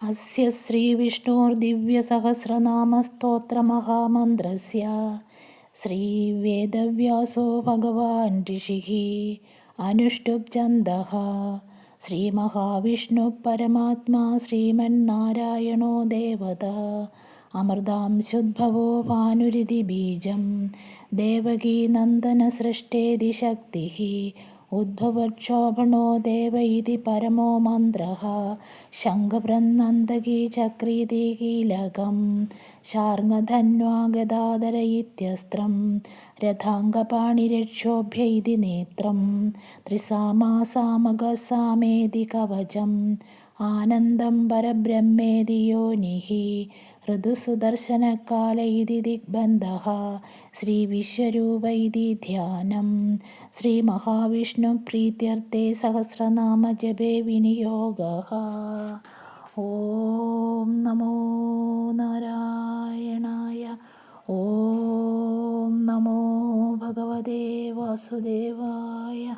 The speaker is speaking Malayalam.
അസ്യ ശ്രീവിഷ്ണുർദിവ്യസഹസ്രനാമസ്തോത്രമഹാമന്ത്രസ്യ ശ്രീവേദവ്യാസോ ഭഗവാൻ ഋഷിഃ അനുഷ്ടുപ്ഛന്ദ ശ്രീമഹാവിഷ്ണു പരമാത്മാ ശ്രീമന്നാരായണോ ദേവത അമൃതാംശുദ്ഭവോ ഭാനുരിതി ബീജം ദേവകീനന്ദന സൃഷ്ടേതി ശക്തി ഉദ്ഭവക്ഷോഭണോ ദേവ ഇതി പരമോ മന്ത്ര ശംഖപ്രന്നന്തകീ ചക്രീതി കീലകം ശാർങ്ങധന്വാഗദാദര ഇത്യസ്ത്രം രഥാംഗപാണിരക്ഷോഭ്യ ഇതി നേത്രം ത്രിസാമാസാമകസാമേതി കവചം ആനന്ദം പരബ്രഹ്മേദിയോ നിഹി. ഋതുസുദർശനകാല ഇതി ദിഗ്ബന്ധ. ശ്രീവിശ്വരൂപ ഇതി ധ്യാനം ശ്രീമഹാവിഷ്ണുപ്രീത്യർത്ഥേ സഹസ്രനാമജപേ വിനിയോഗ. ഓം നമോ നാരായണായ. ഓം നമോ ഭഗവതേ വാസുദേവായ.